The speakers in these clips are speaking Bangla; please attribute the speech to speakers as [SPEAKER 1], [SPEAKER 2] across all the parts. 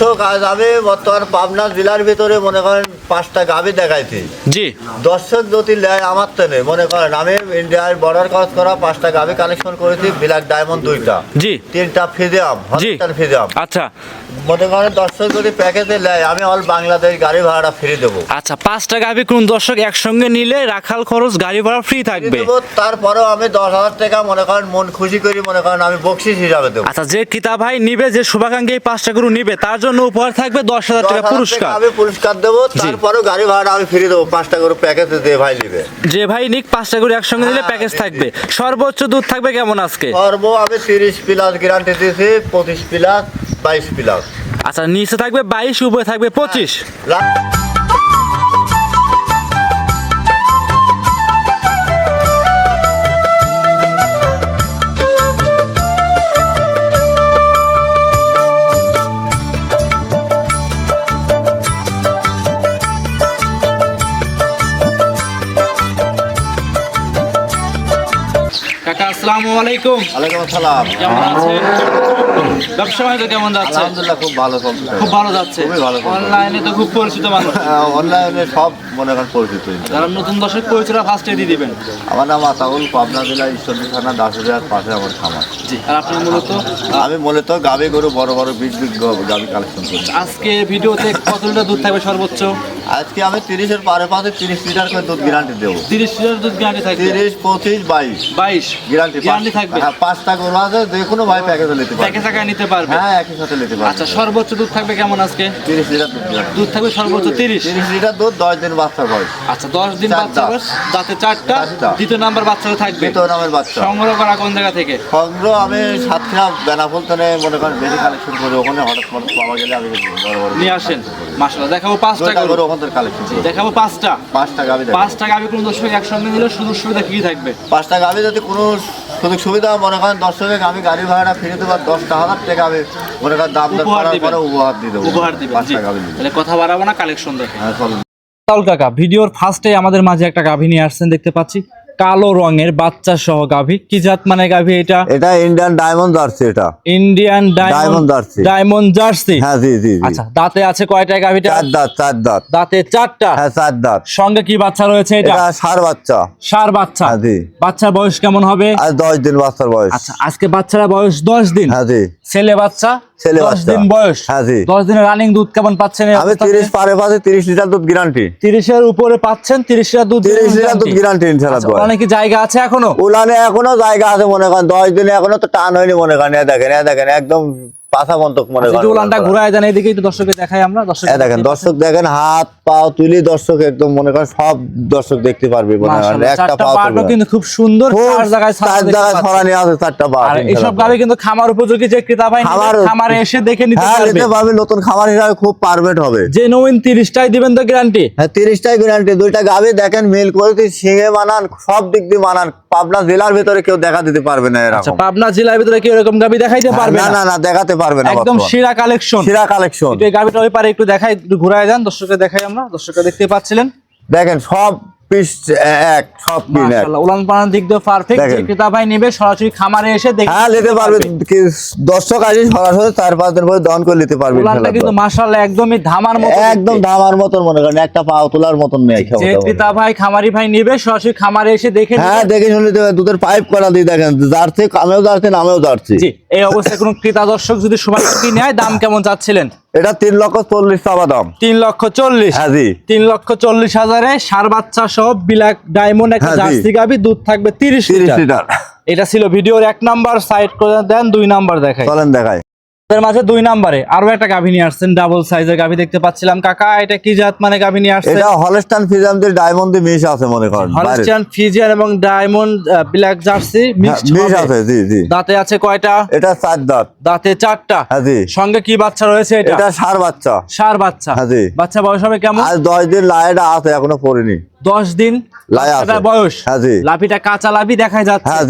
[SPEAKER 1] আজ আমি বর্তমান পাবনা জেলার ভিতরে মনে করেন পাঁচটা গাভী দেখাইছি।
[SPEAKER 2] জি।
[SPEAKER 1] দর্শক যদি নেয় আমার তেনে মনে করেন আমি ইন্ডিয়ার বর্ডার কাজ করা পাঁচটা গাভি কালেকশন করেছি ব্ল্যাক ডায়মন্ড দুইটা।
[SPEAKER 2] জি।
[SPEAKER 1] তিনটা ফিজিয়াম ফিজিয়াম
[SPEAKER 2] আচ্ছা।
[SPEAKER 1] মনে করেন দর্শক যদি প্যাকেজে নেয় আমি অল বাংলাদেশ গাড়ি ভাড়াটা ফ্রি দেবো।
[SPEAKER 2] আচ্ছা পাঁচটা গাভি কোন দর্শক একসঙ্গে নিলে রাখাল খরচ গাড়ি ভাড়া ফ্রি থাকবে?
[SPEAKER 1] তারপরেও আমি দশ হাজার টাকা মনে করেন মন খুশি করি মনে করেন আমি বকশিস হিসাবে দেবো।
[SPEAKER 2] আচ্ছা যে কিতা ভাই নিবে যে শুভাকাঙ্ক্ষী এই পাঁচটা গরু নিবে তার জন্য উপহার থাকবে দশ হাজার টাকা পুরস্কার।
[SPEAKER 1] আমি পুরস্কার দেবো তারপরেও গাড়ি ভাড়া আমি ফ্রি দেবো পাঁচটা গরু প্যাকেজে দিয়ে ভাই নিবে।
[SPEAKER 2] যে ভাই নিক পাঁচটা গরু একসঙ্গে নিলে
[SPEAKER 1] হ্যাঁ,
[SPEAKER 2] প্যাকেজ থাকবে। সর্বোচ্চ দুধ থাকবে কেমন আজকে?
[SPEAKER 1] সর্ব আমি তিরিশ প্লাস গ্যারান্টি দিয়েছি পঁচিশ প্লাস বাইশ প্লাস
[SPEAKER 2] আচ্ছা নিচে থাকবে বাইশ উপরে থাকবে পঁচিশ। আলাইকুম।
[SPEAKER 1] ওয়ালাইকুম আসসালাম।
[SPEAKER 2] কেমন আছেন? ব্যবসা বাণিজ্য কেমন যাচ্ছে?
[SPEAKER 1] আলহামদুলিল্লাহ খুব ভালো
[SPEAKER 2] খুব ভালো যাচ্ছে।
[SPEAKER 1] খুবই ভালো
[SPEAKER 2] অনলাইনে তো খুব পরিচিত মানুষ।
[SPEAKER 1] অনলাইনে সব মনে করেন পরিচিত।
[SPEAKER 2] যারা নতুন দর্শক পরিচয়টা ফার্স্টে দিয়ে দিবেন।
[SPEAKER 1] আমার নাম আতাউল পাবনা জেলা ঈশ্বরদী থানা দাসুরিয়ার পাশে আমার খামার।
[SPEAKER 2] জি আর আপনি মূলত?
[SPEAKER 1] আমি মূলত গাবি গরু বড় বড় বিগ বিগ গাবি কালেকশন করি।
[SPEAKER 2] আজকে ভিডিওতে কত লিটার দুধ থাকবে সর্বোচ্চ?
[SPEAKER 1] আজকে আমি তিরিশের পারে পাশে তিরিশ লিটার করে দুধ গ্যারান্টি দেবো।
[SPEAKER 2] তিরিশ লিটার দুধ গ্যারান্টি থাকবে?
[SPEAKER 1] তিরিশ পঁচিশ বাইশ।
[SPEAKER 2] বাইশ।
[SPEAKER 1] গ্যারান্টি
[SPEAKER 2] গ্যারান্টি থাকবে?
[SPEAKER 1] হ্যাঁ পাঁচটা গরু আছে যে কোনো ভাই প্যাকেজে নিতে পারবে
[SPEAKER 2] প্যাকেজ নিতে পারবে?
[SPEAKER 1] হ্যাঁ একই সাথে নিতে পারবে।
[SPEAKER 2] আচ্ছা সর্বোচ্চ দুধ থাকবে কেমন আজকে?
[SPEAKER 1] তিরিশ লিটার দুধ
[SPEAKER 2] দুধ থাকবে সর্বোচ্চ তিরিশ?
[SPEAKER 1] তিরিশ লিটার দুধ দশ দিন বাচ্চার বয়স।
[SPEAKER 2] আচ্ছা দশ দিন বাচ্চা বয়স যাতে চারটা। দ্বিতীয় নাম্বার বাচ্চারা থাকবে।
[SPEAKER 1] দ্বিতীয় নামের বাচ্চা।
[SPEAKER 2] সংগ্রহ করা কোন জায়গা থেকে?
[SPEAKER 1] সংগ্রহ আমি সাতক্ষীরা বেনাফুল থেকে মনে করেন বেশি কালেকশন করি। ওখানে হঠাৎ হঠাৎ পাওয়া গেলে আমি
[SPEAKER 2] নিয়ে আসেন। মাসাল্লাহ দেখাবো পাঁচটা
[SPEAKER 1] দুইটা
[SPEAKER 2] গরু।
[SPEAKER 1] গরু ওখান থেকে কালেকশন করি।
[SPEAKER 2] দেখাবো পাঁচটা।
[SPEAKER 1] পাঁচটা গাবি দেখেন।
[SPEAKER 2] পাঁচটা গাভি কোন দর্শক একসঙ্গে নিলে সুযোগ সুবিধা কি কি থাকবে?
[SPEAKER 1] পাঁচটা গাবি যদি কোনো সুযোগ সুবিধা? মনে করেন দর্শকের আমি গাড়ি ভাড়াটা ফিরে দেবো দশ দশটা হাজার টাকা আমি মনে করেন দাম দর করার। পরে উপহার দিয়ে দেবো।
[SPEAKER 2] উপহার দিবেন তাহলে কথা বাড়াবো না কালেকশন দেখে
[SPEAKER 1] হ্যাঁ চলুন
[SPEAKER 2] কাকা ভিডিওর ফার্স্টে আমাদের মাঝে একটা গাভিনী নিয়ে আসছেন দেখতে পাচ্ছি। কালো রঙের বাচ্চা সহ গাভী। কি জাত মানে গাভী এটা?
[SPEAKER 1] এটা ইন্ডিয়ান ডায়মন্ড জার্সি এটা।
[SPEAKER 2] Indian diamond
[SPEAKER 1] jersey.
[SPEAKER 2] Diamond jersey
[SPEAKER 1] হ্যাঁ জি জি
[SPEAKER 2] আচ্ছা দাঁতে আছে কয়টা গাভীটা?
[SPEAKER 1] চার দাঁত চার দাঁত।
[SPEAKER 2] দাঁতে চারটা?
[SPEAKER 1] হ্যাঁ চার দাঁত।
[SPEAKER 2] সঙ্গে কি বাচ্চা রয়েছে এটা?
[SPEAKER 1] এটা সার বাচ্চা।
[SPEAKER 2] সার বাচ্চা।
[SPEAKER 1] হ্যাঁ জি।
[SPEAKER 2] বাচ্চার বয়স কেমন হবে?
[SPEAKER 1] আর দশ দিন বাচ্চার বয়স।
[SPEAKER 2] আচ্ছা আজকে বাচ্চারা বয়স দশ দিন?
[SPEAKER 1] হ্যাঁ জি।
[SPEAKER 2] ছেলে বাচ্চা?
[SPEAKER 1] ছেলে বাচ্চা।
[SPEAKER 2] দিন বয়স?
[SPEAKER 1] হ্যাঁ জি।
[SPEAKER 2] দশ দিনের রানিং দুধ কেমন পাচ্ছেন
[SPEAKER 1] আমি
[SPEAKER 2] অবস্থাতে?
[SPEAKER 1] তিরিশ পারে পাশে তিরিশ লিটার দুধ গ্যারান্টি
[SPEAKER 2] তিরিশের উপরে পাচ্ছেন তিরিশ লিটার দুধ
[SPEAKER 1] তিরিশ লিটার দুধ। গ্যারান্টি ইনশাল্লাহ
[SPEAKER 2] আচ্ছা, ওখানে কি জায়গা আছে এখনও?
[SPEAKER 1] উলানে এখনও জায়গা আছে মনে করেন দশ দিনে এখনও তো টান হয়নি মনে করেন দেখেন দেখেন একদম পাশা বন্তক মনে
[SPEAKER 2] উলানটা ঘুরায় দেন এদিকে একটু দর্শকে দেখাই আমরা দর্শক
[SPEAKER 1] দেখেন দর্শক দেখেন হাত পাও তুলি দর্শক একদম মনে করেন সব দর্শক দেখতে পারবে মনে করেন একটা
[SPEAKER 2] চারটা
[SPEAKER 1] পাও
[SPEAKER 2] কিন্তু খুব সুন্দর চার জায়গায়
[SPEAKER 1] চার জায়গায়
[SPEAKER 2] পাচ্ছি।
[SPEAKER 1] আছে চারটা পাট
[SPEAKER 2] আর এইসব
[SPEAKER 1] ইনশাল্লাহ।
[SPEAKER 2] কিন্তু খামার উপযোগী যে ক্রেতা ভাই
[SPEAKER 1] খামারে
[SPEAKER 2] এসে দেখে নিতে
[SPEAKER 1] হ্যাঁ
[SPEAKER 2] পারবে।
[SPEAKER 1] নিতে পারবে নতুন খামার হিসাবে খুব পারফেক্ট হবে।
[SPEAKER 2] যে নৌইন তিরিশটাই দিবেন তো গ্যারান্টি
[SPEAKER 1] হ্যাঁ তিরিশটাই গ্যারান্টি দুইটা গাভি দেখেন মিল করে সিঙে বানান সব দিক দিয়ে বানান পাবনা জেলার ভিতরে কেউ দেখা দিতে পারবে না
[SPEAKER 2] আচ্ছা
[SPEAKER 1] এরকম
[SPEAKER 2] পাবনা জেলার ভিতরে কি এরকম গাবি দেখাইতে পারবে
[SPEAKER 1] না
[SPEAKER 2] না?
[SPEAKER 1] না দেখাতে পারবে না
[SPEAKER 2] একদম। সেরা কালেকশন
[SPEAKER 1] সেরা কালেকশন
[SPEAKER 2] একটু এই গাবিটা ওই পারে একটু দেখাই একটু ঘুরায় যান দর্শককে দেখাই আমরা দর্শকরা দেখতে পাচ্ছিলেন।
[SPEAKER 1] দেখেন সব পিস এক সব পিন এক।
[SPEAKER 2] উলান পালান দিক দিয়ে পারফেক্ট যে ক্রেতা ভাই নেবে সরাসরি খামারে এসে দেখে
[SPEAKER 1] হ্যাঁ নিতে পারবে। দর্শক আসি সরাসরি চার পাঁচ দিন পরে দহন করে নিতে পারবে
[SPEAKER 2] উলানটা কিন্তু মাশাআল্লাহ একদমই ধামার মতো
[SPEAKER 1] একদম ধামার মতন মনে করেন একটা পাও তোলার মতন নেই
[SPEAKER 2] যে ক্রেতা ভাই খামারি ভাই নেবে সরাসরি খামারে এসে দেখে।
[SPEAKER 1] হ্যাঁ দেখে শুনে নিতে হবে। দুধের পাইপ করা দিয়ে দেখেন যাচ্ছে আমিও যাচ্ছি আমিও যাচ্ছি।
[SPEAKER 2] জি এই অবস্থায় কোনো ক্রেতা দর্শক যদি সময় কি নেয় দাম কেমন চাচ্ছিলেন?
[SPEAKER 1] এটা তিন লক্ষ চল্লিশ টাকা দাম।
[SPEAKER 2] তিন লক্ষ চল্লিশ।
[SPEAKER 1] হ্যাঁ জি।
[SPEAKER 2] তিন লক্ষ চল্লিশ হাজারে সার বাচ্চা সহ বিলাক ডায়মন্ড একটা
[SPEAKER 1] হ্যাঁ,
[SPEAKER 2] জার্সি গাবি দুধ থাকবে তিরিশ
[SPEAKER 1] তিরিশ
[SPEAKER 2] লিটার।
[SPEAKER 1] লিটার।
[SPEAKER 2] এটা ছিল ভিডিওর এক নাম্বার সাইড করে দেন দুই নাম্বার দেখাই।
[SPEAKER 1] চলেন দেখায়
[SPEAKER 2] এর মাঝে দুই নাম্বারে আরও একটা গাভী নিয়ে আসছেন ডাবল সাইজের গাভী দেখতে পাচ্ছিলাম। কাকা এটা কি জাত মানে গাভী নিয়ে আসছেন?
[SPEAKER 1] এটা হলস্টান দিয়ে ডায়মন্ড দিয়ে মিশ আছে মনে করেন বাইরে।
[SPEAKER 2] হলস্টিয়ান ফিজিয়ান এবং ডায়মন্ড ব্ল্যাক জার্সি
[SPEAKER 1] হ্যাঁ, মিশ আছে জি জি।
[SPEAKER 2] দাঁতে আছে কয়টা?
[SPEAKER 1] এটা চার দাঁত।
[SPEAKER 2] দাঁতে চারটা।
[SPEAKER 1] হ্যাঁ জি।
[SPEAKER 2] সঙ্গে কি বাচ্চা রয়েছে এটা?
[SPEAKER 1] এটা সার বাচ্চা।
[SPEAKER 2] সার বাচ্চা।
[SPEAKER 1] হ্যাঁ জি।
[SPEAKER 2] বাচ্চা বয়স হবে কেমন?
[SPEAKER 1] আজ দশ দিন লাইটা আছে এখনও পড়িনি।
[SPEAKER 2] দশ দিন বয়স।
[SPEAKER 1] লাফিটা
[SPEAKER 2] লাভিটা কাঁচা লাফি দেখা যাচ্ছে।
[SPEAKER 1] হ্যাঁ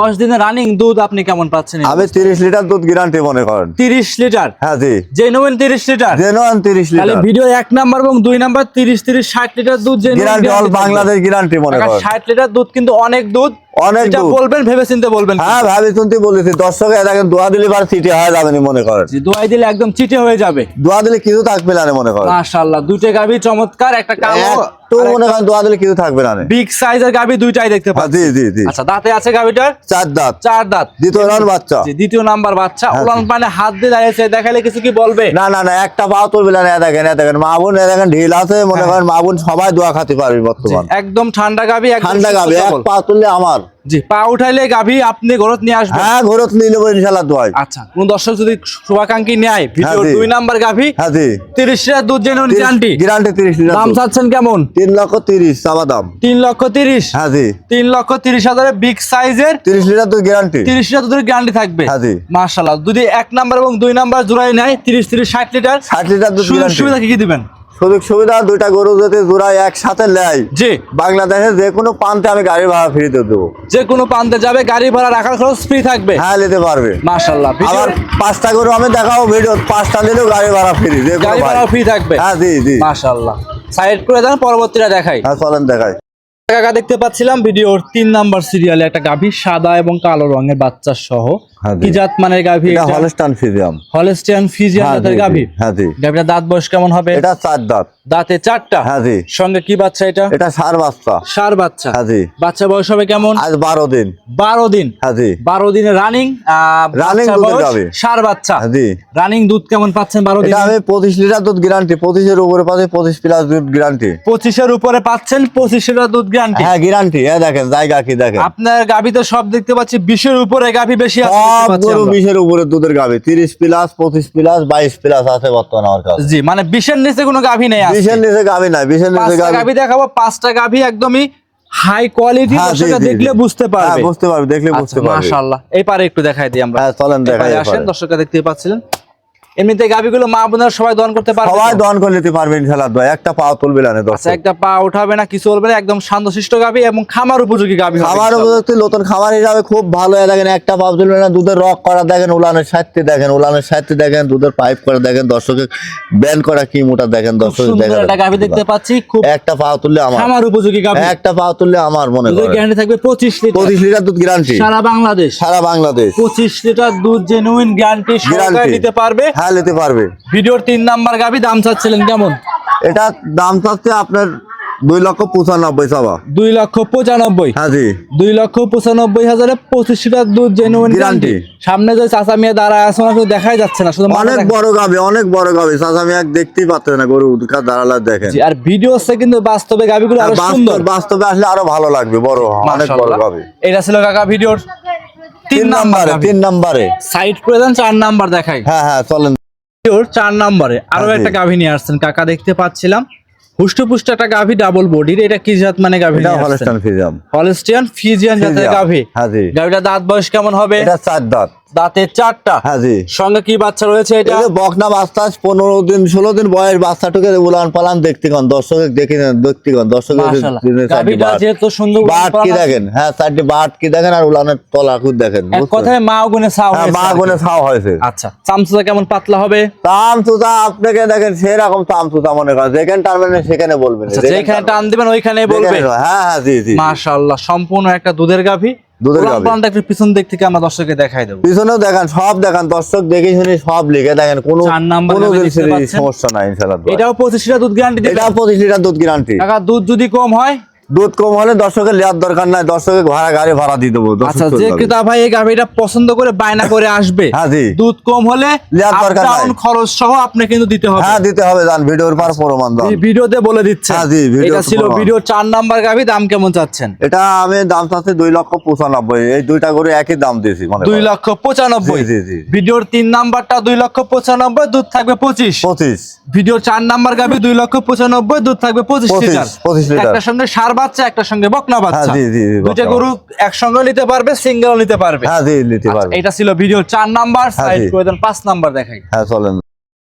[SPEAKER 2] দশ দিনে রানিং দুধ আপনি কেমন পাচ্ছেন?
[SPEAKER 1] আমি তিরিশ লিটার দুধ গ্যারান্টি মনে করেন।
[SPEAKER 2] তিরিশ লিটার?
[SPEAKER 1] হ্যাঁ জি।
[SPEAKER 2] যে তিরিশ লিটার?
[SPEAKER 1] জেনুইন তিরিশ লিটার।
[SPEAKER 2] ভিডিও এক নাম্বার এবং দুই নাম্বার তিরিশ তিরিশ ষাট লিটার দুধ
[SPEAKER 1] গ্যারান্টি অল বাংলাদেশ গ্যারান্টি মনে করেন।
[SPEAKER 2] ষাট লিটার দুধ কিন্তু অনেক দুধ।
[SPEAKER 1] অনেক
[SPEAKER 2] বলবেন ভেবে চিন্তে বলবেন
[SPEAKER 1] হ্যাঁ ভাবি বলেছি। দর্শক দোয়া দিলে বার সিটি হয় যাবে না মনে করেন।
[SPEAKER 2] জি, দিলে একদম চিটে হয়ে যাবে।
[SPEAKER 1] দোয়া দিলে কিছু থাকবে না মনে করেন।
[SPEAKER 2] মাশাআল্লাহ দুইটা গাভি চমৎকার একটা কালো
[SPEAKER 1] একটু মনে করেন দোয়া দিলে কিছু থাকবে না
[SPEAKER 2] বিগ সাইজের গাভি দুইটাই দেখতে
[SPEAKER 1] হ্যাঁ,
[SPEAKER 2] পাচ্ছি।
[SPEAKER 1] জি জি জি।
[SPEAKER 2] আচ্ছা দাঁতে আছে গাভিটার
[SPEAKER 1] চার দাঁত।
[SPEAKER 2] চার দাঁত।
[SPEAKER 1] দ্বিতীয় বাচ্চা।
[SPEAKER 2] জি, দ্বিতীয় নাম্বার বাচ্চা।
[SPEAKER 1] হ্যাঁ,
[SPEAKER 2] হাত দিয়ে দাঁড়িয়েছে দেখালে কিছু কি বলবে?
[SPEAKER 1] না না না একটা পাও তুলবে না দেখেন দেখেন মা বোন দেখেন ঢিল আছে মনে
[SPEAKER 2] হ্যাঁ।
[SPEAKER 1] করেন মা বোন সবাই দোয়া খাতে পারবে বর্তমান।
[SPEAKER 2] একদম ঠান্ডা গাভি একদম
[SPEAKER 1] ঠান্ডা গাবি এক পা তুললে আমার।
[SPEAKER 2] জি পা উঠাইলে গাভি আপনি ঘরত নিয়ে আসবেন।
[SPEAKER 1] হ্যাঁ ঘরত নিয়ে নেব ইনশাল্লাহ দোয়াই
[SPEAKER 2] আচ্ছা কোন দর্শক যদি শুভাকাঙ্ক্ষী নেয় ভিডিও দুই নাম্বার গাভি
[SPEAKER 1] হ্যাঁ জি।
[SPEAKER 2] তিরিশ লিটার দুধ গ্যারান্টি।
[SPEAKER 1] গ্যারান্টি তিরিশ লিটার
[SPEAKER 2] দাম চাচ্ছেন কেমন?
[SPEAKER 1] তিন লক্ষ তিরিশ চাবা দাম।
[SPEAKER 2] তিন লক্ষ তিরিশ?
[SPEAKER 1] হ্যাঁ জি।
[SPEAKER 2] তিন লক্ষ তিরিশ হাজারের বিগ সাইজের
[SPEAKER 1] তিরিশ লিটার দুধ গ্যারান্টি।
[SPEAKER 2] তিরিশ লিটার দুধের গ্যারান্টি থাকবে।
[SPEAKER 1] হ্যাঁ জি।
[SPEAKER 2] মার্শাল্লাহ যদি এক নাম্বার এবং দুই নাম্বার জোড়াই নেয় তিরিশ তিরিশ ষাট লিটার
[SPEAKER 1] ষাট লিটার দুধ
[SPEAKER 2] সুবিধা কি দিবেন?
[SPEAKER 1] সুযোগ সুবিধা দুইটা গরু যদি জোড়া একসাথে নেয়
[SPEAKER 2] জি।
[SPEAKER 1] বাংলাদেশে যে কোনো প্রান্তে আমি গাড়ি ভাড়া ফ্রি দিয়ে দেবো।
[SPEAKER 2] যে কোনো প্রান্তে যাবে গাড়ি ভাড়া রাখার খরচ ফ্রি থাকবে।
[SPEAKER 1] হ্যাঁ নিতে পারবে।
[SPEAKER 2] মার্শাল্লাহ
[SPEAKER 1] আবার পাঁচটা গরু আমি দেখাবো ভিডিও পাঁচটা নিলেও গাড়ি ভাড়া ফ্রি যে কোনো
[SPEAKER 2] গাড়ি ভাড়া ফ্রি থাকবে।
[SPEAKER 1] হ্যাঁ জি জি।
[SPEAKER 2] মার্শাল্লাহ সাইড করে দেন পরবর্তীটা দেখাই।
[SPEAKER 1] হ্যাঁ চলেন দেখাই।
[SPEAKER 2] কাকা দেখতে পাচ্ছিলাম ভিডিওর তিন নাম্বার সিরিয়ালে একটা গাভী সাদা এবং কালো রঙের বাচ্চা সহ। কি জাত মানের গাভী
[SPEAKER 1] এটা ফিজিয়াম
[SPEAKER 2] হলস্টিয়ান ফিজিয়ান
[SPEAKER 1] হ্যাঁ
[SPEAKER 2] জাতের গাভী?
[SPEAKER 1] হ্যাঁ জি
[SPEAKER 2] গাভীটা দাঁত বয়স কেমন হবে?
[SPEAKER 1] এটা চার দাঁত।
[SPEAKER 2] দাঁতে চারটা?
[SPEAKER 1] হ্যাঁ জি
[SPEAKER 2] সঙ্গে কি বাচ্চা এটা?
[SPEAKER 1] এটা সার বাচ্চা।
[SPEAKER 2] সার বাচ্চা।
[SPEAKER 1] হ্যাঁ জি
[SPEAKER 2] বাচ্চা বয়স হবে কেমন?
[SPEAKER 1] আজ বারো দিন।
[SPEAKER 2] বারো দিন।
[SPEAKER 1] হ্যাঁ জি
[SPEAKER 2] বারো দিনে রানিং
[SPEAKER 1] Running দুধের গাভী।
[SPEAKER 2] সার বাচ্চা।
[SPEAKER 1] হ্যাঁ জি
[SPEAKER 2] রানিং দুধ কেমন পাচ্ছেন বারো দিন?
[SPEAKER 1] এটা আমি পঁচিশ লিটার দুধ গ্যারান্টি পঁচিশের উপরে পাচ্ছি পঁচিশ প্লাস দুধ গ্যারান্টি
[SPEAKER 2] পঁচিশের উপরে পাচ্ছেন পঁচিশ লিটার দুধ গ্যারান্টি
[SPEAKER 1] হ্যাঁ গ্যারান্টি হ্যাঁ দেখেন জায়গা কি দেখেন?
[SPEAKER 2] আপনার গাভীতে সব দেখতে পাচ্ছি বিশের উপরে গাভী বেশি আছে
[SPEAKER 1] সব গরু। বিশের উপরে দুধের গাবে তিরিশ প্লাস পঁচিশ প্লাস বাইশ প্লাস আছে বর্তমানে আমার কাছে।
[SPEAKER 2] জি মানে বিশের নিচে কোনো গাভী নেই।
[SPEAKER 1] বিশের নিচে গাবি নাই বিশের নিচে
[SPEAKER 2] গাভী দেখাবো পাঁচটা গাভী একদমই হাই কোয়ালিটি
[SPEAKER 1] হ্যাঁ,
[SPEAKER 2] দর্শকরা দেখলে। বুঝতে
[SPEAKER 1] হ্যাঁ
[SPEAKER 2] পারবে
[SPEAKER 1] বুঝতে পারবে দেখলে বুঝতে পারবে।
[SPEAKER 2] মাশাআল্লাহ। এই পারে একটু দেখাই দিই আমরা।
[SPEAKER 1] হ্যাঁ চলেন দেখাই
[SPEAKER 2] আসেন দর্শকরা দেখতে পাচ্ছিলেন। এমনিতে গাভীগুলো মা বোনেরা সবাই দহন করতে পারবে
[SPEAKER 1] সবাই
[SPEAKER 2] তো?
[SPEAKER 1] দহন করে নিতে পারবে ইনশাল্লাহ দয় একটা পাও তুলবে না
[SPEAKER 2] আচ্ছা
[SPEAKER 1] দর্শক।
[SPEAKER 2] একটা পা উঠাবে না কিছু বলবে না একদম শান্তশিষ্ট গাভী এবং খামার উপযোগী
[SPEAKER 1] খাবার
[SPEAKER 2] ইনশাআল্লাহ।
[SPEAKER 1] উপযুক্ত নতুন খাবার হিসাবে খুব ভালো। হয় দেখেন একটা পাও তুলবে না দুধের রক করা দেখেন উলানের সাথে দেখেন উলানের সাথে দেখেন দুধের পাইপ করা দেখেন দর্শকের ব্যান করা কি মোটা দেখেন দর্শক
[SPEAKER 2] সুন্দর একটা গাভী দেখতে পাচ্ছি খুব
[SPEAKER 1] একটা পাও তুললে আমার।
[SPEAKER 2] খামার উপযোগী গাভী।
[SPEAKER 1] একটা পাও তুললে আমার মনে হয়।
[SPEAKER 2] গ্যারান্টি থাকবে পঁচিশ লিটার।
[SPEAKER 1] পঁচিশ লিটার দুধ গ্যারান্টি
[SPEAKER 2] সারা বাংলাদেশ।
[SPEAKER 1] সারা বাংলাদেশ।
[SPEAKER 2] পঁচিশ লিটার দুধ জেনুইন গ্যারান্টি সহকারে নিতে পারবে।
[SPEAKER 1] হ্যাঁ নিতে পারবে।
[SPEAKER 2] ভিডিওর তিন নাম্বার গাভী দাম চাচ্ছিলেন কেমন?
[SPEAKER 1] এটা দাম চাচ্ছে আপনার দুই লক্ষ পঁচানব্বই চাবা
[SPEAKER 2] দুই লক্ষ পঁচানব্বই।
[SPEAKER 1] হ্যাঁ জি।
[SPEAKER 2] দুই লক্ষ পঁচানব্বই হাজারে পঁচিশ লিটার দুধ জেনুইন গ্যারান্টি সামনে যে চাচা মেয়ে দাঁড়ায় আছে ওনাকে দেখাই যাচ্ছে না শুধু
[SPEAKER 1] অনেক বড় গাবে অনেক বড় গাবে চাচা এক দেখতেই পাচ্ছেন না গরু উৎখাত দাঁড়ালে দেখেন।
[SPEAKER 2] আর ভিডিও হচ্ছে কিন্তু বাস্তবে গাভীগুলো আরও
[SPEAKER 1] বাস্তব-
[SPEAKER 2] সুন্দর।
[SPEAKER 1] বাস্তবে আসলে আরও ভালো লাগবে বড় অনেক বড়। গাবে
[SPEAKER 2] এটা ছিল কাকা ভিডিওর তিন নাম্বারে
[SPEAKER 1] তিন নাম্বারে।
[SPEAKER 2] সাইড করে দেন চার নাম্বার দেখাই।
[SPEAKER 1] হ্যাঁ হ্যাঁ চলেন।
[SPEAKER 2] চার নাম্বারে। আরও
[SPEAKER 1] হ্যাঁ,
[SPEAKER 2] একটা গাভী নিয়ে আসছেন কাকা দেখতে পাচ্ছিলাম। হুষ্টপুষ্ট একটা গাভী ডাবল বডির এটা কি জাত মানে গাভী
[SPEAKER 1] হলস্টান ফিজাম
[SPEAKER 2] হলস্টিয়ান ফিজিয়ান জাতের। গাভী।
[SPEAKER 1] হ্যাঁ
[SPEAKER 2] গাভীটা দাঁত বয়স কেমন হবে?
[SPEAKER 1] এটা চার দাঁত।
[SPEAKER 2] দাঁতে চারটা।
[SPEAKER 1] হ্যাঁ জি।
[SPEAKER 2] সঙ্গে কি বাচ্চা রয়েছে এটা?
[SPEAKER 1] বকনা বাচ্চা পনেরো দিন ষোলো দিন বয়স বাচ্চাটুকে উলান পালান দেখতে কন দর্শক দেখি দেখতে কন দর্শকের
[SPEAKER 2] মাশাআল্লাহ।
[SPEAKER 1] দিনে চারটি
[SPEAKER 2] গাভীটা
[SPEAKER 1] বাট। কি দেখেন? হ্যাঁ চারটি বাট কি দেখেন আর উলানের দেখেন
[SPEAKER 2] কথায় মা গুনে ছাও
[SPEAKER 1] হ্যাঁ মা গুনে ছাও হয়েছে।
[SPEAKER 2] আচ্ছা কেমন পাতলা হবে?
[SPEAKER 1] তুতা আপনাকে দেখেন সেরকম তুতা মনে করেন যেখানে টানবেন সেখানে বলবেন।
[SPEAKER 2] আচ্ছা,
[SPEAKER 1] যেখানে
[SPEAKER 2] টান দিবেন ওইখানে বলবে।
[SPEAKER 1] যেখানে- হ্যাঁ হ্যাঁ জি জি।
[SPEAKER 2] মাশাআল্লাহ সম্পূর্ণ একটা দুধের গাভী।
[SPEAKER 1] দুধের
[SPEAKER 2] একটু পিছন দিক থেকে আমরা দর্শককে দেখাই দেবো।
[SPEAKER 1] পিছনেও দেখেন সব দেখেন দর্শক দেখে শুনে সব লিখে দেখেন কোনো? সমস্যা নাই ইনশাআল্লাহ
[SPEAKER 2] এটাও পঁচিশ লিটার দুধ গ্যারান্টি
[SPEAKER 1] লিটার দুধ গ্যারান্টি
[SPEAKER 2] টাকা দুধ যদি কম হয়?
[SPEAKER 1] দুধ কম হলে দর্শকের লেয়ার দরকার নাই দর্শকের ভাড়া গাড়ি ভাড়া দিয়ে দেবো
[SPEAKER 2] আচ্ছা যে ক্রেতা ভাই এই গাভীটা পছন্দ করে বায়না করে আসবে
[SPEAKER 1] হ্যাঁ জি।
[SPEAKER 2] দুধ কম হলে
[SPEAKER 1] লেয়ার দরকার নাই।
[SPEAKER 2] খরচ সহ আপনি কিন্তু দিতে হবে।
[SPEAKER 1] হ্যাঁ দিতে হবে জান ভিডিওর পর প্রমাণ
[SPEAKER 2] এই ভিডিওতে বলে দিচ্ছে।
[SPEAKER 1] হ্যাঁ জি, ভিডিও
[SPEAKER 2] এটা ছিল ভিডিও চার নাম্বার গাভী দাম কেমন চাচ্ছেন?
[SPEAKER 1] এটা আমি দাম চাচ্ছি দুই লক্ষ পঁচানব্বই এই দুইটা করে একই দাম দিয়েছি মনে
[SPEAKER 2] দুই লক্ষ পঁচানব্বই।
[SPEAKER 1] জি, জি।
[SPEAKER 2] ভিডিওর তিন নাম্বারটা দুই লক্ষ পঁচানব্বই দুধ থাকবে পঁচিশ।
[SPEAKER 1] পঁচিশ।
[SPEAKER 2] ভিডিও চার নাম্বার গাভী দুই লক্ষ পঁচানব্বই দুধ থাকবে পঁচিশ
[SPEAKER 1] পঁচিশ,
[SPEAKER 2] লিটার।
[SPEAKER 1] পঁচিশ লিটার।
[SPEAKER 2] একটার সঙ্গে সার বাচ্চা একটার সঙ্গে বকনা বাচ্চা।
[SPEAKER 1] হ্যাঁ, জি,
[SPEAKER 2] দুইটা গরু একসঙ্গে নিতে পারবে সিঙ্গেল নিতে পারবে।
[SPEAKER 1] হ্যাঁ জি নিতে
[SPEAKER 2] আচ্ছা,
[SPEAKER 1] পারবে।
[SPEAKER 2] এটা ছিল ভিডিও চার নাম্বার
[SPEAKER 1] হ্যাঁ,
[SPEAKER 2] সাইড
[SPEAKER 1] জি।
[SPEAKER 2] করে দেন পাঁচ নাম্বার দেখাই।
[SPEAKER 1] হ্যাঁ চলেন।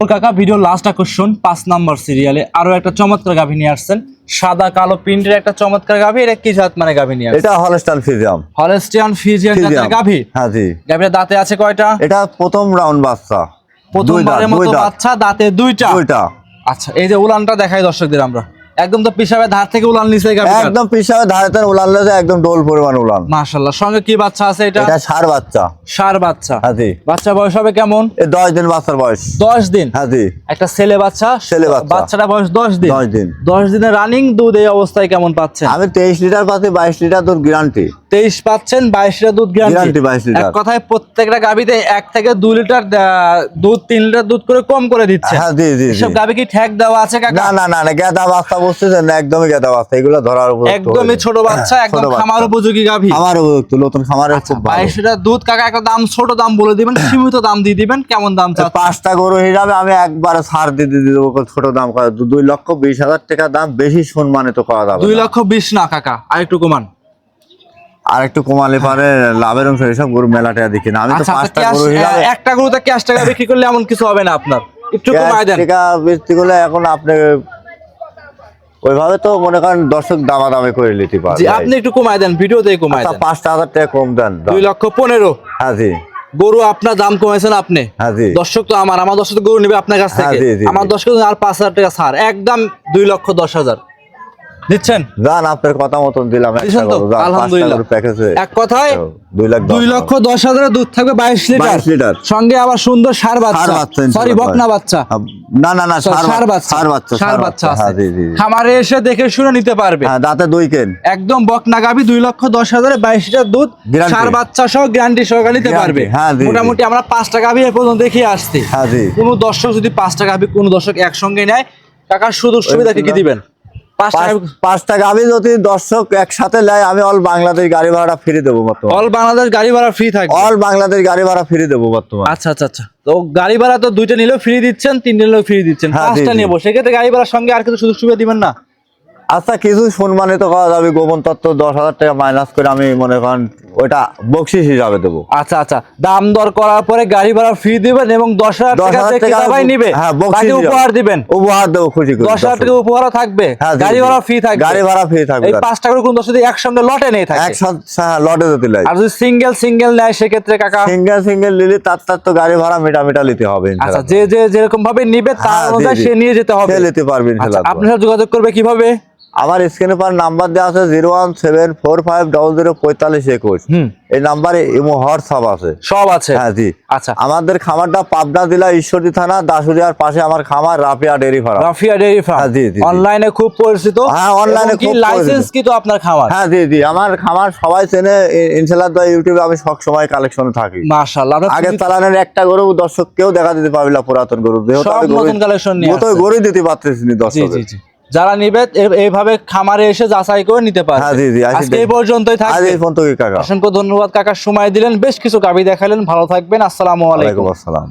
[SPEAKER 2] কাকা ভিডিও লাস্ট আকর্ষণ পাঁচ নাম্বার সিরিয়ালে আরও একটা চমৎকার গাভী নিয়ে আসছেন। সাদা কালো প্রিন্টের একটা চমৎকার গাভী এটা কি জাত মানে গাভী নিয়ে
[SPEAKER 1] এটা হলস্টান ফিজিয়াম
[SPEAKER 2] হলেস্টিয়ান ফিজিয়ান জাতের
[SPEAKER 1] ফিজিয়াম
[SPEAKER 2] গাভী?
[SPEAKER 1] হ্যাঁ জি।
[SPEAKER 2] গাভীর দাঁতে আছে কয়টা?
[SPEAKER 1] এটা প্রথম রাউন্ড বাচ্চা।
[SPEAKER 2] প্রথমবারের মতো বাচ্চা দাঁতে দুইটা।
[SPEAKER 1] দুইটা।
[SPEAKER 2] আচ্ছা এই যে উলানটা দেখাই দর্শকদের আমরা। একদম তো পিসাবে ধার থেকে উলান গাভী
[SPEAKER 1] একদম পিসাবে ধারেতে উলান একদম ডোল পরিমাণ উলান।
[SPEAKER 2] মাশাআল্লাহ সঙ্গে কি বাচ্চা আছে এটা?
[SPEAKER 1] এটা সার বাচ্চা।
[SPEAKER 2] সার বাচ্চা।
[SPEAKER 1] হাজি
[SPEAKER 2] বাচ্চা বয়স হবে কেমন?
[SPEAKER 1] এ দশ দিন বাচ্চার বয়স।
[SPEAKER 2] দশ দিন?
[SPEAKER 1] হাজি
[SPEAKER 2] একটা ছেলে বাচ্চা?
[SPEAKER 1] ছেলে বাচ্চা।
[SPEAKER 2] বাচ্চাটা বয়স দশ দিন?
[SPEAKER 1] দশ দিন।
[SPEAKER 2] দশ দিনের রানিং দুধ এই অবস্থায় কেমন পাচ্ছেন?
[SPEAKER 1] আমি তেইশ লিটার পাচ্ছি বাইশ লিটার দুধ গ্যারান্টি
[SPEAKER 2] তেইশ পাচ্ছেন বাইশ লিটার দুধ গ্যারান্টি
[SPEAKER 1] Guarantee 22 লিটার।
[SPEAKER 2] এক কথায় প্রত্যেকটা গাবিতে এক থেকে দুই লিটার দুধ তিন লিটার দুধ করে কম করে দিচ্ছে।
[SPEAKER 1] হ্যাঁ জি জি।
[SPEAKER 2] সব গাবি কি ঠেক দেওয়া আছে কাকা?
[SPEAKER 1] না না না না গেদা বাচ্চা একদমই গেদা বাচ্চা এগুলো ধরার উপর
[SPEAKER 2] একদমই ছোট বাচ্চা একদম খামার উপযোগী গাভি।
[SPEAKER 1] আমার উপযুক্ত নতুন খামারের খুব ভালো।
[SPEAKER 2] বাইশ দুধ কাকা একটা দাম ছোট দাম বলে দিবেন সীমিত দাম দিয়ে দিবেন কেমন দাম
[SPEAKER 1] তো
[SPEAKER 2] চাচ্ছেন?
[SPEAKER 1] পাঁচটা গরু হিসাবে আমি একবারে ছাড় দিয়ে দিয়ে দেবো ছোট দাম দুই লক্ষ বিশ হাজার টাকা দাম বেশি সম্মানিত করা যাবে
[SPEAKER 2] দুই লক্ষ বিশ না কাকা আর একটু কমান।
[SPEAKER 1] আর একটু কমালে পারে লাভের অংশ এসব গরু মেলাটা দেখি না। আমি তো
[SPEAKER 2] আচ্ছা
[SPEAKER 1] পাঁচটা গরু
[SPEAKER 2] একটা গরুতে ক্যাশ টাকা বিক্রি করলে এমন কিছু হবে না আপনার? একটু কমায় দেন।
[SPEAKER 1] টাকা বৃষ্টি করলে এখন আপনি ওইভাবে তো মনে করেন দর্শক দামা দামে করে নিতে পারে
[SPEAKER 2] আপনি একটু কমায় দেন ভিডিওতে কমায়
[SPEAKER 1] আচ্ছা
[SPEAKER 2] দেন।
[SPEAKER 1] পাঁচ হাজার টাকা কম দেন
[SPEAKER 2] দুই লক্ষ পনেরো।
[SPEAKER 1] হ্যাঁ জি।
[SPEAKER 2] গরু আপনার দাম কমাইছেন আপনি?
[SPEAKER 1] হ্যাঁ
[SPEAKER 2] দর্শক তো আমার আমার দর্শক গরু নেবে আপনার কাছ
[SPEAKER 1] হ্যাঁ,
[SPEAKER 2] থেকে। আমার। দর্শক আর পাঁচ হাজার টাকা ছাড় একদম দুই লক্ষ দশ হাজার। দিচ্ছেন?
[SPEAKER 1] যান আপনার কথা মতন দিলাম
[SPEAKER 2] আলহামদুলিল্লাহ। এক কথায়
[SPEAKER 1] দুই লাখ
[SPEAKER 2] দুই লক্ষ দশ হাজারের দুধ থাকবে বাইশ লিটার।
[SPEAKER 1] লিটার।
[SPEAKER 2] সঙ্গে আবার সুন্দর সার বাচ্চা। সরি বকনা বাচ্চা।
[SPEAKER 1] না না না
[SPEAKER 2] সার বাচ্চা
[SPEAKER 1] সার বাচ্চা
[SPEAKER 2] সার বাচ্চা
[SPEAKER 1] হ্যাঁ।
[SPEAKER 2] খামারে এসে দেখে শুনে নিতে পারবে।
[SPEAKER 1] হ্যাঁ দাঁতে দুই কেন?
[SPEAKER 2] একদম বকনা গাবি দুই লক্ষ দশ হাজারে বাইশ লিটার দুধ সার বাচ্চা সহ গ্যারান্টি সহকারে নিতে পারবে।
[SPEAKER 1] হ্যাঁ।
[SPEAKER 2] মোটামুটি আমরা পাঁচটা গাবি এ পর্যন্ত দেখিয়ে আসছি। কোনো দর্শক যদি পাঁচটা গাবি কোনো দর্শক একসঙ্গে নেয় টাকার সুযোগ সুবিধা কি দিবেন? পাঁচটা
[SPEAKER 1] যদি দর্শক একসাথে নেয় আমি অল বাংলাদেশ গাড়ি ভাড়া ফ্রি দেবো বর্তমান।
[SPEAKER 2] অল বাংলাদেশ গাড়ি ভাড়া ফ্রি থাকবে?
[SPEAKER 1] অল বাংলাদেশ গাড়ি ভাড়া ফ্রি দেবো বর্তমান।
[SPEAKER 2] আচ্ছা আচ্ছা আচ্ছা। তো গাড়ি ভাড়া তো দুইটা নিলেও ফ্রি দিচ্ছেন নিলেও ফ্রি দিচ্ছেন
[SPEAKER 1] হ্যাঁ,
[SPEAKER 2] পাঁচটা নেব সেক্ষেত্রে গাড়ি ভাড়ার সঙ্গে আর কিছু সুযোগ সুবিধা দিবেন না?
[SPEAKER 1] আচ্ছা কিছু সম্মানিত করা যাবে গোপন তত্ত্ব দশ হাজার টাকা মাইনাস করে আমি মনে করেন ওইটা বকশিস হিসাবে দেবো।
[SPEAKER 2] আচ্ছা আচ্ছা দাম দর করার পরে গাড়ি ভাড়া ফ্রি দিবেন এবং দশ হাজার টাকা নিবে।
[SPEAKER 1] হ্যাঁ
[SPEAKER 2] বাকি উপহার দিবেন।
[SPEAKER 1] উপহার দেবো খুশি করে
[SPEAKER 2] দশ হাজার টাকা উপহারও থাকবে।
[SPEAKER 1] হ্যাঁ,
[SPEAKER 2] গাড়ি ভাড়া ফ্রি থাকবে।
[SPEAKER 1] গাড়ি ভাড়া free থাকবে
[SPEAKER 2] এই
[SPEAKER 1] তার।
[SPEAKER 2] পাঁচটা কোন দশ যদি একসঙ্গে লটে নেই থাকে
[SPEAKER 1] একসাথে হ্যাঁ, লটে যেতে লাগে
[SPEAKER 2] আর যদি সিঙ্গেল সিঙ্গেল নেয় সেক্ষেত্রে কাকা?
[SPEAKER 1] সিঙ্গেল সিঙ্গেল নিলে তার তার তো গাড়ি ভাড়া মিটা মিটা নিতে হবে
[SPEAKER 2] আচ্ছা যে যে যেরকম ভাবে নিবে তার
[SPEAKER 1] হ্যাঁ,
[SPEAKER 2] অনুযায়ী সে নিয়ে যেতে হবে।
[SPEAKER 1] নিতে পারবে
[SPEAKER 2] আচ্ছা আপনার সাথে যোগাযোগ করবে কীভাবে?
[SPEAKER 1] আমার স্ক্রিনে পর নাম্বার দেওয়া আছে zero one seven four five double zero পঁয়তাল্লিশ একুশ এই নাম্বারে ইমো হোয়াটসঅ্যাপ আছে
[SPEAKER 2] সব আছে
[SPEAKER 1] হ্যাঁ জি
[SPEAKER 2] আচ্ছা
[SPEAKER 1] আমাদের খামারটা পাবনা জেলা ঈশ্বরদী থানা দাসুরিয়ার পাশে আমার খামার Rafia dairy farm
[SPEAKER 2] Rafia dairy farm
[SPEAKER 1] হ্যাঁ, জি, জি।
[SPEAKER 2] অনলাইনে খুব পরিচিত
[SPEAKER 1] হ্যাঁ,
[SPEAKER 2] এবং কি লাইসেন্স কি তো আপনার খামার
[SPEAKER 1] হ্যাঁ জি জি আমার খামার সবাই চেনে ই- ইনশাল্লাহ দা ইউটিউবে আমি সব সময় কালেকশনে থাকি
[SPEAKER 2] মাশাআল্লাহ
[SPEAKER 1] আগে চালানের একটা গরু দর্শক কেউ দেখা দিতে পারবে না পুরাতন গরু যেহেতু
[SPEAKER 2] সব
[SPEAKER 1] গরু-
[SPEAKER 2] নতুন collection নিয়ে।
[SPEAKER 1] গরুই দিতে পারতেছি না
[SPEAKER 2] জি
[SPEAKER 1] দর্শক
[SPEAKER 2] জি জি যারা নিবে এইভাবে খামারে এসে যাচাই করে নিতে পারে
[SPEAKER 1] হ্যাঁ,
[SPEAKER 2] আজকে এই পর্যন্তই থাকবে। অসংখ্য ধন্যবাদ কাকার সময় দিলেন বেশ কিছু গাবি দেখালেন। ভালো থাকবেন আসসালাম আলাইকুম।
[SPEAKER 1] ওয়ালাইকুম আসসালাম।